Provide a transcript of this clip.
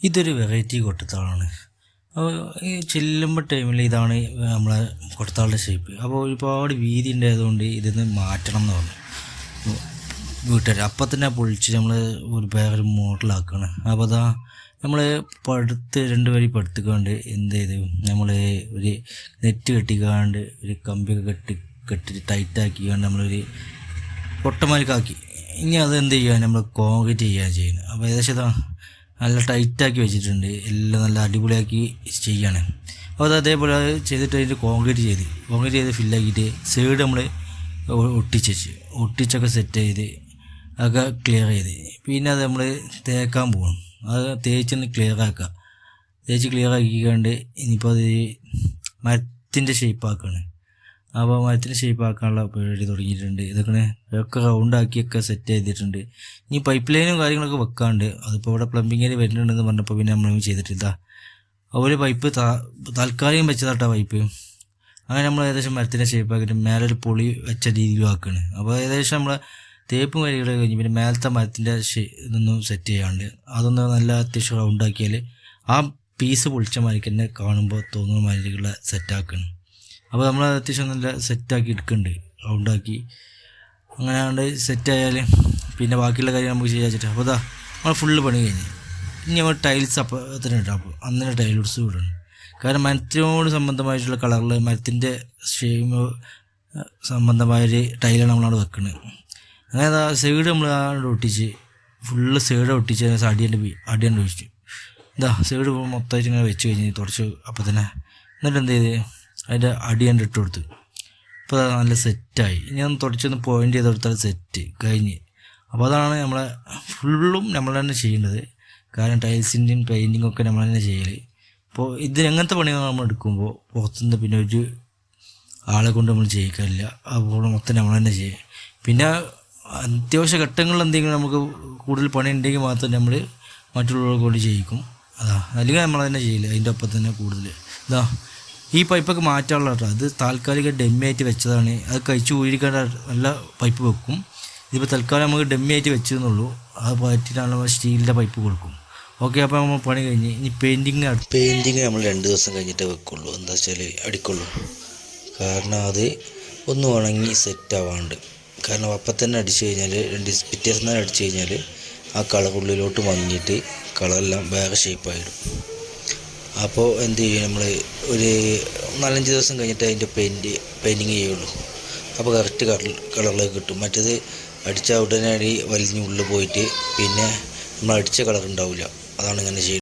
ഇതൊരു വെറൈറ്റി കൊട്ടത്താളാണ് ഈ ചെല്ലുമ്പോൾ ടൈമിൽ ഇതാണ് നമ്മളെ കൊട്ടത്താളുടെ ഷേപ്പ് അപ്പോൾ ഒരുപാട് വീതി ഉണ്ടായതുകൊണ്ട് ഇതിന്ന് മാറ്റണം എന്ന് പറഞ്ഞു. വീട്ടുകാർ അപ്പം തന്നെ പൊളിച്ച് നമ്മൾ ഒരു വേറൊരു മോഡലാക്കുകയാണ് അപ്പോൾ അതാ നമ്മൾ പടുത്ത് രണ്ട് വരി പടുത്തുകൊണ്ട് എന്ത് ചെയ്തു നമ്മൾ ഒരു നെറ്റ് കെട്ടിക്കാണ്ട് ഒരു കമ്പിയൊക്കെ കെട്ടി കെട്ടി ടൈറ്റാക്കിക്കാണ്ട് നമ്മളൊരു പൊട്ടമാരിക്കാക്കി ഇനി അത് എന്ത് ചെയ്യുക നമ്മൾ കോൺക്രീറ്റ് ചെയ്യുകയാണ് ചെയ്യുന്നത് അപ്പോൾ ഏകദേശം ഇതാ നല്ല ടൈറ്റാക്കി വെച്ചിട്ടുണ്ട്. എല്ലാം നല്ല അടിപൊളിയാക്കി ചെയ്യാണ്. അപ്പോൾ അത് അതേപോലെ അത് ചെയ്തിട്ട് അതിന്റെ കോൺക്രീറ്റ് ചെയ്ത് കോൺക്രീറ്റ് ചെയ്ത് ഫില്ലാക്കിയിട്ട് സൈഡ് നമ്മൾ ഒട്ടിച്ച് ഒട്ടിച്ചൊക്കെ സെറ്റ് ചെയ്ത് അതൊക്കെ ക്ലിയർ ചെയ്ത്. പിന്നെ അത് നമ്മൾ തേക്കാൻ പോകണം അത് തേച്ചൊന്ന് ക്ലിയർ ആക്കുക. തേച്ച് ക്ലിയർ ആക്കിക്കാണ്ട് ഇനിയിപ്പോൾ അത് മരത്തിന്റെ ഷേപ്പ് ആക്കുകയാണ് അപ്പോൾ മരത്തിൽ ഷേപ്പ് ആക്കാനുള്ള പരിപാടി തുടങ്ങിയിട്ടുണ്ട്. ഇതൊക്കെ ഒക്കെ റൗണ്ടാക്കിയൊക്കെ സെറ്റ് ചെയ്തിട്ടുണ്ട്. ഇനി പൈപ്പ് ലൈനും കാര്യങ്ങളൊക്കെ വെക്കാണ്ട് അതിപ്പോൾ ഇവിടെ പ്ലംബിങ്ങിൽ വരുന്നുണ്ടെന്ന് പറഞ്ഞപ്പോൾ പിന്നെ നമ്മൾ ചെയ്തിട്ടില്ല. ഒരു പൈപ്പ് താ താൽക്കാലികം വെച്ചതാട്ടാ പൈപ്പ് അങ്ങനെ നമ്മൾ ഏകദേശം മരത്തിന്റെ ഷേപ്പ് ആക്കിയിട്ട് മേലെ ഒരു പൊളി വെച്ച രീതിയിലും ആക്കുകയാണ് അപ്പോൾ ഏകദേശം നമ്മൾ തേപ്പും കാര്യങ്ങളൊക്കെ കഴിഞ്ഞ് പിന്നെ മേലത്തെ മരത്തിന്റെ ഇതൊന്നും സെറ്റ് ചെയ്യാണ്ട് അതൊന്ന് നല്ല അത്യാവശ്യം റൗണ്ടാക്കിയാൽ ആ പീസ് പൊളിച്ച മാതിരിക്ക് തന്നെ കാണുമ്പോൾ തോന്നുന്ന മാതിരിക്കുള്ള സെറ്റാക്കുകയാണ് അപ്പോൾ നമ്മൾ അത്യാവശ്യം നല്ല സെറ്റാക്കി എടുക്കുന്നുണ്ട് റൗണ്ടാക്കി അങ്ങനെ കൊണ്ട് സെറ്റായാൽ പിന്നെ ബാക്കിയുള്ള കാര്യം നമുക്ക് ചെയ്യാൻ വെച്ചിട്ട് അപ്പോൾ അതാ നമ്മൾ ഫുള്ള് പണി കഴിഞ്ഞ്. ഇനി നമ്മൾ ടൈൽസ് അപ്പോൾ തന്നെ ഇട്ടാൽ അപ്പോൾ അന്നേരം ടൈൽസ് വിടണം കാരണം മരത്തിനോട് സംബന്ധമായിട്ടുള്ള കളറിൽ മരത്തിന്റെ ഷെയിം സംബന്ധമായൊരു ടൈലാണ് നമ്മളവിടെ വെക്കുന്നത് അങ്ങനെ അതാ സൈഡ് നമ്മൾ ആ ഒട്ടിച്ച് ഫുള്ള് സൈഡ് ഒട്ടിച്ച് അടിയന്റെ അടിയന്റെ ഒഴിച്ചു. ഇതാ സൈഡ് മൊത്തമായിട്ട് ഇങ്ങനെ വെച്ച് കഴിഞ്ഞ് തുടച്ച് അപ്പോൾ തന്നെ. എന്നിട്ട് എന്ത് ചെയ്ത്? അതിന്റെ അടിയന്റെ ഇട്ട് കൊടുത്ത്. അപ്പോൾ അത് നല്ല സെറ്റായി. ഇനി ഒന്ന് തുടച്ചൊന്ന് പോയിന്റ് ചെയ്ത് കൊടുത്താൽ സെറ്റ് കഴിഞ്ഞ്. അപ്പോൾ അതാണ് നമ്മളെ ഫുള്ളും നമ്മൾ തന്നെ ചെയ്യേണ്ടത്. കാരണം ടൈൽസിന്റെയും പെയിന്റിങ്ങും ഒക്കെ നമ്മൾ തന്നെ ചെയ്യൽ അപ്പോൾ ഇത് എങ്ങനത്തെ പണികൾ നമ്മൾ എടുക്കുമ്പോൾ പുറത്തുനിന്ന് പിന്നെ ഒരു ആളെ കൊണ്ട് നമ്മൾ ചെയ്യിക്കാറില്ല. അപ്പോൾ മൊത്തം നമ്മൾ തന്നെ ചെയ്യും. പിന്നെ അത്യാവശ്യ ഘട്ടങ്ങളിൽ എന്തെങ്കിലും നമുക്ക് കൂടുതൽ പണി ഉണ്ടെങ്കിൽ മാത്രം നമ്മൾ മറ്റുള്ളവരെ കൊണ്ട് ചെയ്യിക്കും. അതാ. അല്ലെങ്കിൽ നമ്മൾ തന്നെ ചെയ്യില്ല അതിന്റെ ഒപ്പം തന്നെ കൂടുതൽ ഇതാ. ഈ പൈപ്പൊക്കെ മാറ്റാനുള്ള അത് താൽക്കാലിക ഡെമ്മി ആയിട്ട് വെച്ചതാണ്. അത് കഴിച്ച് ഊരിക്കേണ്ട നല്ല പൈപ്പ് വെക്കും. ഇതിപ്പോൾ തൽക്കാലം നമുക്ക് ഡെമ്മി ആയിട്ട് വെച്ചതെന്നുള്ളൂ അത് പറ്റിയിട്ടാണ് നമ്മൾ സ്റ്റീലിന്റെ പൈപ്പ് കൊടുക്കും. ഓക്കെ അപ്പോൾ നമ്മൾ പണി കഴിഞ്ഞ് ഇനി പെയിന്റിങ് പെയിന്റിങ് നമ്മൾ രണ്ട് ദിവസം കഴിഞ്ഞിട്ടേ വെക്കുള്ളൂ. എന്താ വെച്ചാൽ അടിക്കുള്ളൂ. കാരണം അത് ഒന്ന് ഉണങ്ങി സെറ്റ് ആവാണ്ട്. കാരണം അപ്പം തന്നെ അടിച്ചു കഴിഞ്ഞാൽ രണ്ട് പിറ്റേ ദിവസം തന്നെ അടിച്ചു കഴിഞ്ഞാൽ ആ കളർ ഉള്ളിലോട്ട് മങ്ങിയിട്ട് കളറെല്ലാം വേറെ ഷേപ്പായിടും അപ്പോൾ എന്ത് ചെയ്യും നമ്മൾ ഒരു നാലഞ്ച് ദിവസം കഴിഞ്ഞിട്ട് അതിന്റെ പെയിന്റ് പെയിന്റിങ് ചെയ്യുള്ളൂ. അപ്പോൾ കറക്റ്റ് കളർ കളറിലേക്ക് കിട്ടും. മറ്റേത് അടിച്ച ഉടനടി വലിഞ്ഞ് ഉള്ളിൽ പോയിട്ട് പിന്നെ നമ്മൾ അടിച്ച കളർ ഉണ്ടാവില്ല അതാണ് ഇങ്ങനെ ചെയ്യുന്നത്